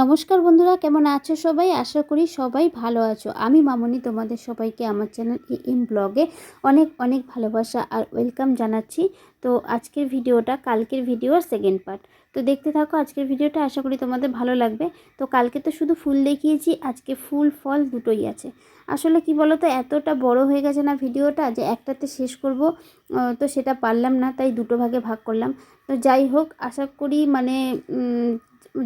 নমস্কার বন্ধুরা, কেমন আছো সবাই? আশা করি সবাই ভালো আছো। আমি মামনি, তোমাদের সবাইকে আমার চ্যানেল এম ব্লগে অনেক অনেক ভালোবাসা আর ওয়েলকাম জানাচ্ছি। তো আজকের ভিডিওটা কালকের ভিডিওর সেকেন্ড পার্ট তো দেখতে থাকো, আজকের ভিডিওটা আশা করি তোমাদের ভালো লাগবে। তো কালকে তো শুধু ফুল দেখিয়েছি, আজকে ফুল, ফল দুটোই আছে। আসলে কি বলো তো এতটা বড় হয়ে গেছে না ভিডিওটা যে একটাতে শেষ করব তো সেটা পারলাম না, তাই দুটো ভাগে ভাগ করলাম। তো যাই হোক, আশা করি মানে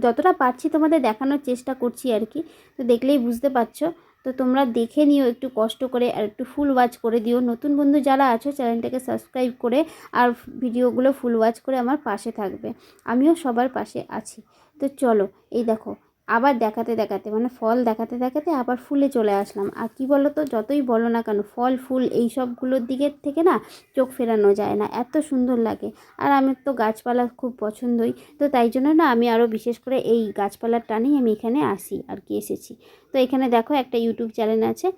যতটা পারছি তোমাদের দেখানোর চেষ্টা করছি আর কি, তো দেখলেই বুঝতে পারছ। তো তোমরা দেখে নিও, একটু কষ্ট করে আর একটু ফুল ওয়াচ করে দিও। নতুন বন্ধু যারা আছো, চ্যানেলটাকে সাবস্ক্রাইব করে আর ভিডিওগুলো ফুল ওয়াচ করে আমার পাশে থাকবে। আমিও সবার পাশে আছি। তো চলো, এই দেখো আবার দেখাতে দেখাতে মানে ফল দেখাতে দেখাতে আবার ফুলে চলে আসলাম। আর কি বলো তো যতই বলো না কেন, ফল, ফুল এই সবগুলোর দিকের থেকে না চোখ ফেরানো যায় না, এত সুন্দর লাগে। আর আমার তো গাছপালা খুব পছন্দই, তো তাই জন্য না আমি আরও বিশেষ করে এই গাছপালার টানেই আমি এখানে আসি আর কি এসেছি। তো এখানে দেখো একটা ইউটিউব চ্যানেল আছে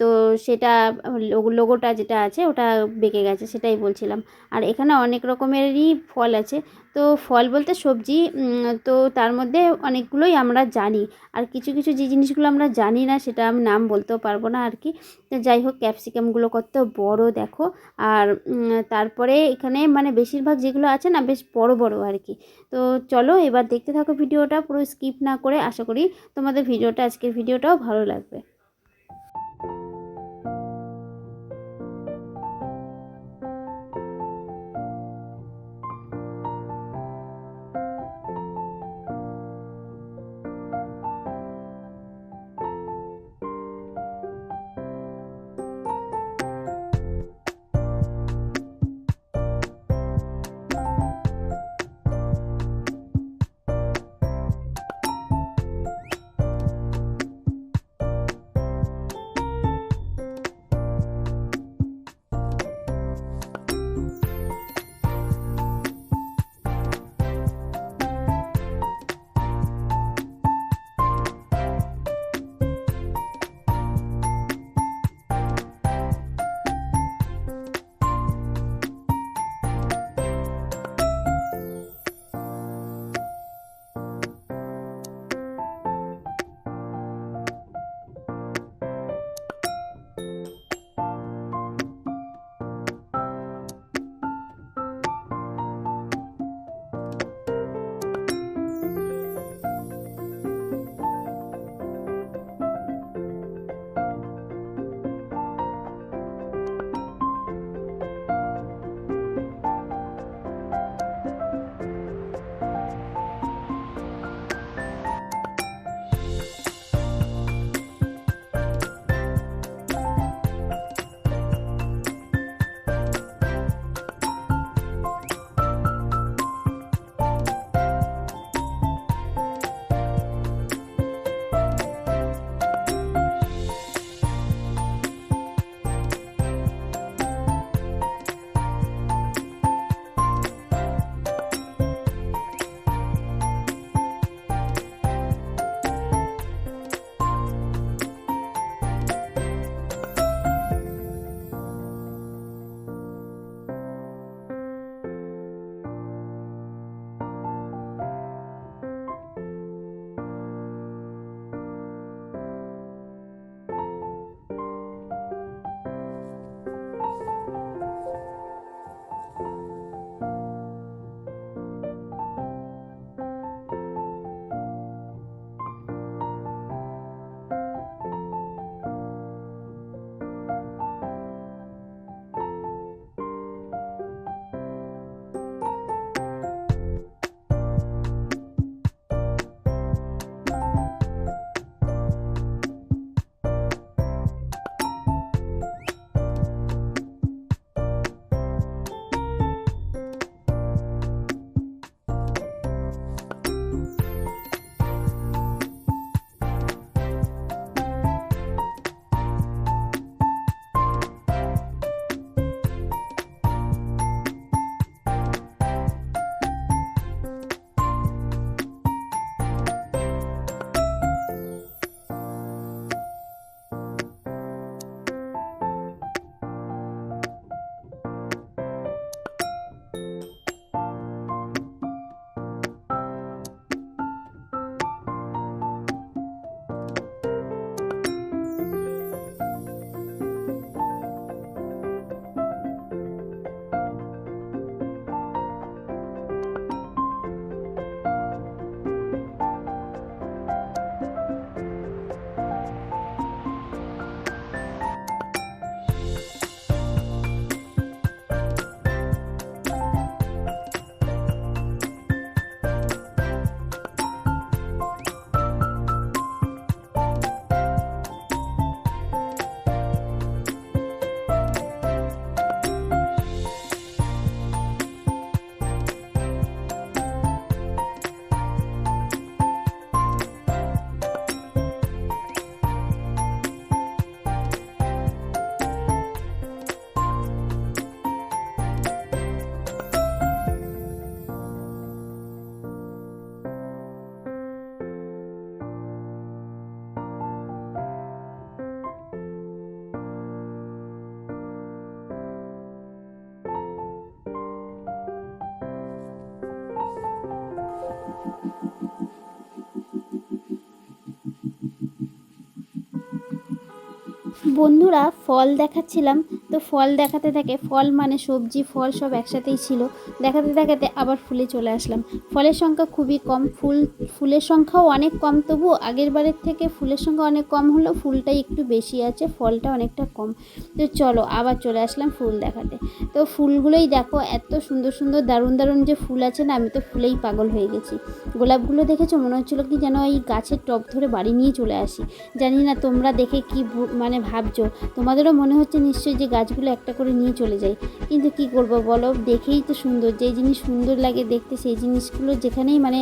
তো সেটা লোগোটা যেটা আছে ওটা বেঁকে গেছে, সেটাই বলছিলাম। আর এখানে অনেক রকমেরই ফল আছে, তো ফল বলতে সবজি তো তার মধ্যে অনেকগুলোই আমরা জানি। আর কিছু কিছু যে জিনিসগুলো আমরা জানি না, সেটা আমি নাম বলতেও পারব না আর কি। যাই হোক, ক্যাপসিকামগুলো কত বড় দেখো। আর তারপরে এখানে মানে বেশিরভাগ যেগুলো আছে না, বেশ বড় বড় আর কি। তো চলো এবার দেখতে থাকো ভিডিওটা, পুরো স্কিপ না করে। আশা করি তোমাদের ভিডিওটা, আজকের ভিডিওটাও ভালো লাগবে। বন্ধুরা ফল দেখাচ্ছিলাম তো ফল দেখাতে থাকে, ফল মানে সবজি, ফল সব একসাথেই ছিল। দেখাতে দেখাতে আবার ফুলে চলে আসলাম। ফলের সংখ্যা খুবই কম, ফুল, ফুলের সংখ্যাও অনেক কম, তবু আগের বারের থেকে ফুলের সংখ্যা অনেক কম হলো ফুলটাই একটু বেশি আছে, ফলটা অনেকটা কম। তো চলো আবার চলে আসলাম ফুল দেখাতে। তো ফুলগুলোই দেখো, এত সুন্দর সুন্দর, দারুণ দারুণ যে ফুল আছে না, আমি তো ফুলেই পাগল হয়ে গেছি। গোলাপগুলো দেখেছ? মনে হচ্ছিল কি যেন এই গাছের টপ ধরে বাড়ি নিয়ে চলে আসি। জানি না তোমরা দেখে কি মানে ভাবছ। তোমাদেরও মনে হচ্ছে নিশ্চয়ই যে গাছগুলো একটা করে নিয়ে চলে যায় কিন্তু কি করব বলো? দেখেই তো সুন্দর। যেই জিনিস সুন্দর লাগে দেখতে, সেই জিনিসগুলো যেখানেই মানে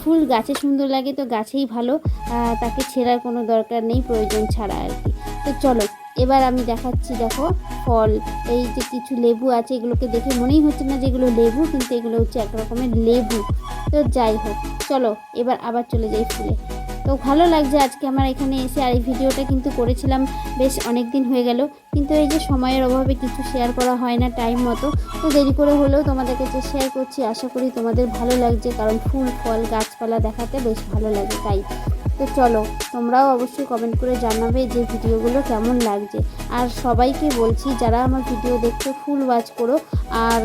ফুল গাছে সুন্দর লাগে তো গাছেই ভালো। তাকে ছেঁড়ার কোনো দরকার নেই, প্রয়োজন ছাড়া আর কি। তো চলো, এবার আমি দেখাচ্ছি, দেখো, ফল। এই যে কিছু লেবু আছে, এগুলোকে দেখে মনেই হচ্ছে না যে এগুলো লেবু, কিন্তু এগুলো হচ্ছে এক রকমের লেবু। তো যাই হোক, চলো, এবার আবার চলে যাই ফুলে। তো ভালো লাগছে আজকে আমার এখানে এসে আর এই ভিডিওটা কিন্তু করেছিলাম। বেশ অনেক দিন হয়ে গেল। কিন্তু এই যে সময়ের অভাবে কিছু শেয়ার করা হয় না টাইম মতো। তো দেরি করে হলেও তোমাদের কাছে শেয়ার করছি। আশা করি তোমাদের ভালো লাগছে। কারণ ফুল, ফল, গাছপালা দেখাতে বেশ ভালো লাগে তাই। তো চলো, তোমরাও অবশ্যই কমেন্ট করে জানাবে যে ভিডিওগুলো কেমন লাগছে। আর সবাইকে বলছি, যারা আমার ভিডিও দেখতে ফুল ওয়াচ করো। আর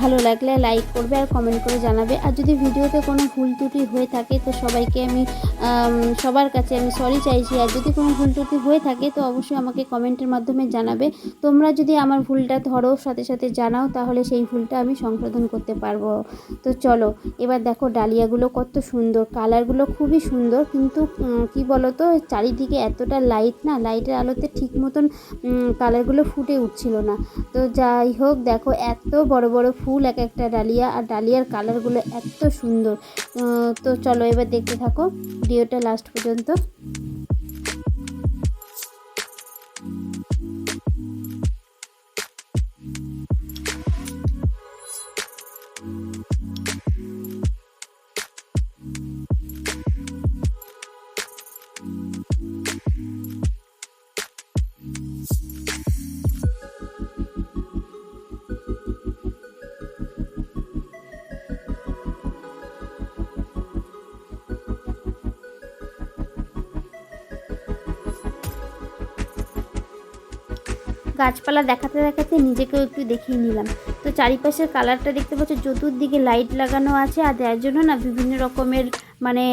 ভালো লাগলে লাইক করবে আর কমেন্ট করে জানাবে। আর যদি ভিডিওতে কোনো ভুল ত্রুটি হয়ে থাকে, তো সবাইকে আমি সবার কাছে আমি সরি চাইছি। আর যদি কোনো ভুল ত্রুটি হয়ে থাকে, তো অবশ্যই আমাকে কমেন্টের মাধ্যমে জানাবে। তোমরা যদি আমার ভুলটা ধরো, সাথে সাথে জানাও, তাহলে সেই ভুলটা আমি সংশোধন করতে পারব। তো চলো, এবার দেখো ডালিয়াগুলো কত সুন্দর। কালারগুলো খুবই সুন্দর, কিন্তু কি বলো তো চারিদিকে এতটা লাইট না লাইটের আলোতে ঠিক মতন কালারগুলো ফুটে উঠছিল না। তো যাই হোক, দেখো এত বড় বড় ফুল, এক একটা ডালিয়া, আর ডালিয়ার কালারগুলো এত সুন্দর। তো চলো এবার দেখতে থাকো, ভিডিওটা লাস্ট পর্যন্ত। গাছপালা দেখাতে দেখাতে নিজেকেও একটু দেখিয়ে নিলাম। তো চারিপাশের কালারটা দেখতে পাচ্ছ, চতুর্দিকে লাইট লাগানো আছে আর যার জন্য না বিভিন্ন রকমের মানে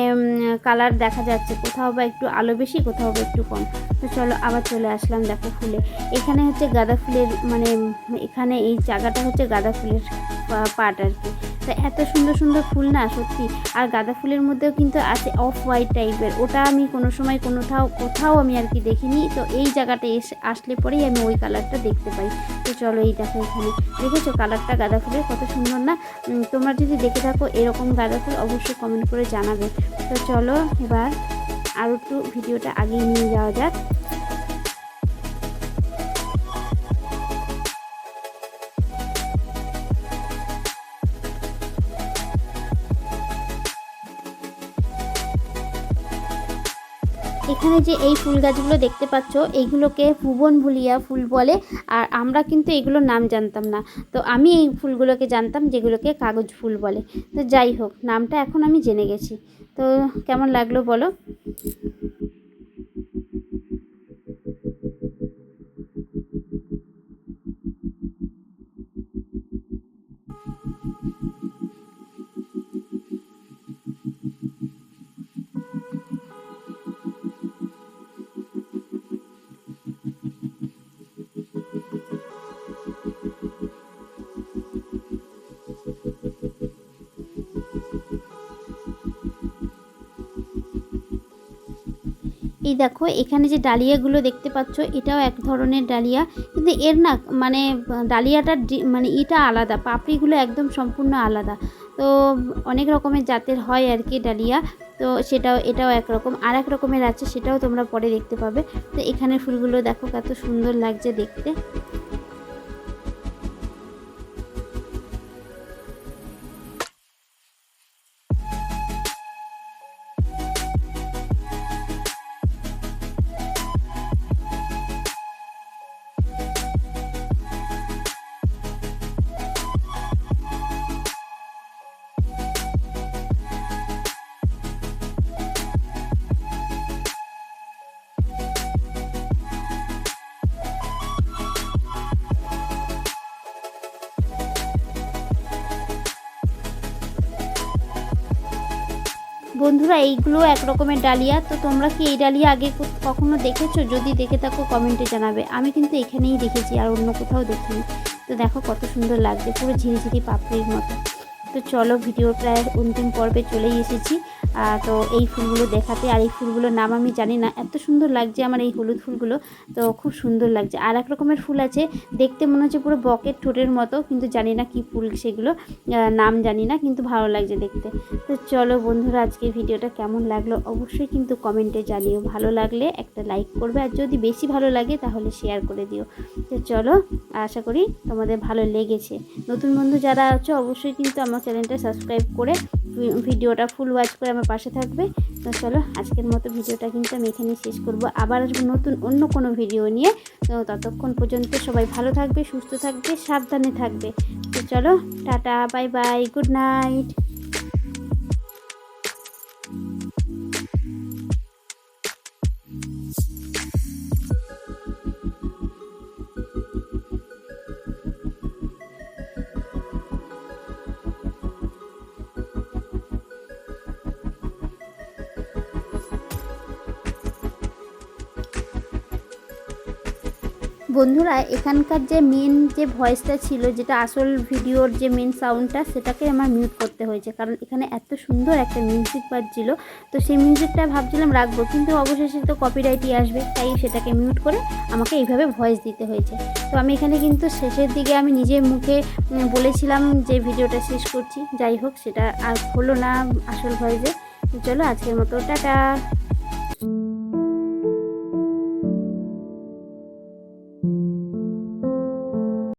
কালার দেখা যাচ্ছে। কোথাও বা একটু আলো বেশি, কোথাও বা একটু কম। তো চলো আবার চলে আসলাম দেখো ফুলে। এখানে হচ্ছে গাঁদা ফুলের মানে এখানে এই জায়গাটা হচ্ছে গাঁদা ফুলের পাট আর কি। তো এত সুন্দর সুন্দর ফুল না, সত্যি। আর গাঁদা ফুলের মধ্যেও কিন্তু আছে অফ হোয়াইট টাইপের ওটা আমি কোনো সময় কোনোথাও, কোথাও আমি আর কি দেখিনি। তো এই জায়গাটা এসে আসলে পরেই আমি ওই কালারটা দেখতে পাই। তো চলো এই দেখো এখানে। দেখেছ কালারটা গাঁদা ফুলের কত সুন্দর না? তোমরা যদি দেখে থাকো এরকম গাঁদা ফুল, অবশ্যই কমেন্ট করে জানাবে। তো চলো এবার আরও একটু ভিডিওটা আগিয়ে নিয়ে যাওয়া যাক। এখানে যে এই ফুল গাছগুলো দেখতে পাচ্ছ এইগুলোকে ভুবন ভুলিয়া ফুল বলে, আর আমরা কিন্তু এগুলোর নাম জানতাম না। তো আমি এই ফুলগুলোকে জানতাম, যেগুলোকে কাগজ ফুল বলে। তো যাই হোক, নামটা এখন আমি জেনে গেছি। তো কেমন লাগল বলো? এই দেখো, এখানে যে ডালিয়াগুলো দেখতে পাচ্ছ, এটাও এক ধরনের ডালিয়া। কিন্তু এর না মানে ডালিয়াটার মানে এটা আলাদা, পাপড়িগুলো একদম সম্পূর্ণ আলাদা। তো অনেক রকমের জাতের হয় আর কি ডালিয়া, তো সেটাও, এটাও একরকম আর এক রকমের আছে, সেটাও তোমরা পরে দেখতে পাবে। তো এখানে ফুলগুলো দেখো, কত সুন্দর লাগছে দেখতে। বন্ধুরা, এইগুলো এক রকমের ডালিয়া। তো তোমরা কি এই ডালিয়া আগে কখনো দেখেছ? যদি দেখে থাকো, কমেন্টে জানাবে। আমি কিন্তু এখানেই দেখেছি, আর অন্য কোথাও দেখিনি। তো দেখো কত সুন্দর লাগছে, পুরো ঝিরিঝিরি পাপড়ির মতো। তো চলো ভিডিও প্রায় অন্তিম পর্বে চলেই এসেছি। তো এই ফুলগুলো দেখাতে আর এই ফুলগুলোর নাম আমি জানি না। এত সুন্দর লাগছে আমার এই হলুদ ফুলগুলো। তো খুব সুন্দর লাগছে। আর এক রকমের ফুল আছে, দেখতে মনে হচ্ছে পুরো বকের ঠোঁটের মতো, কিন্তু জানি না কি ফুল সেগুলো। নাম জানি না, কিন্তু ভালো লাগছে দেখতে। তো চলো বন্ধুরা, আজকে ভিডিওটা কেমন লাগল অবশ্যই কিন্তু কমেন্টে জানিও। ভালো লাগলে একটা লাইক করবে, আর যদি বেশি ভালো লাগে তাহলে শেয়ার করে দিও। তো চলো, আশা করি তোমাদের ভালো লেগেছে। নতুন বন্ধু যারা আছো, অবশ্যই কিন্তু আমার চ্যানেলটা সাবস্ক্রাইব করে ভিডিওটা ফুল ওয়াচ করে আমার পাশে থাকবে। তো চলো, আজকের মতো ভিডিওটা কিন্তু আমি এখানেই শেষ করব। আবার আসব নতুন অন্য কোনো ভিডিও নিয়ে। তো ততক্ষণ পর্যন্ত সবাই ভালো থাকবে, সুস্থ থাকবে, সাবধানে থাকবে। তো চলো, tata bye bye good night বন্ধুরা, এখানকার যে মেন যে ভয়েসটা ছিল, যেটা আসল ভিডিওর যে মেন সাউন্ডটা সেটাকে আমার মিউট করতে হয়েছে। কারণ এখানে এত সুন্দর একটা মিউজিক বাজছিল তো সেই মিউজিকটা ভাবছিলাম রাখব, কিন্তু অবশেষে তো কপিরাইটই আসবে, তাই সেটাকে মিউট করে আমাকে এইভাবে ভয়েস দিতে হয়েছে। তো আমি এখানে কিন্তু শেষের দিকে আমি নিজের মুখে বলেছিলাম যে ভিডিওটা শেষ করছি। যাই হোক, সেটা আর হলো না আসল ভয়েসে চলো, আজকের মতো, টাটা!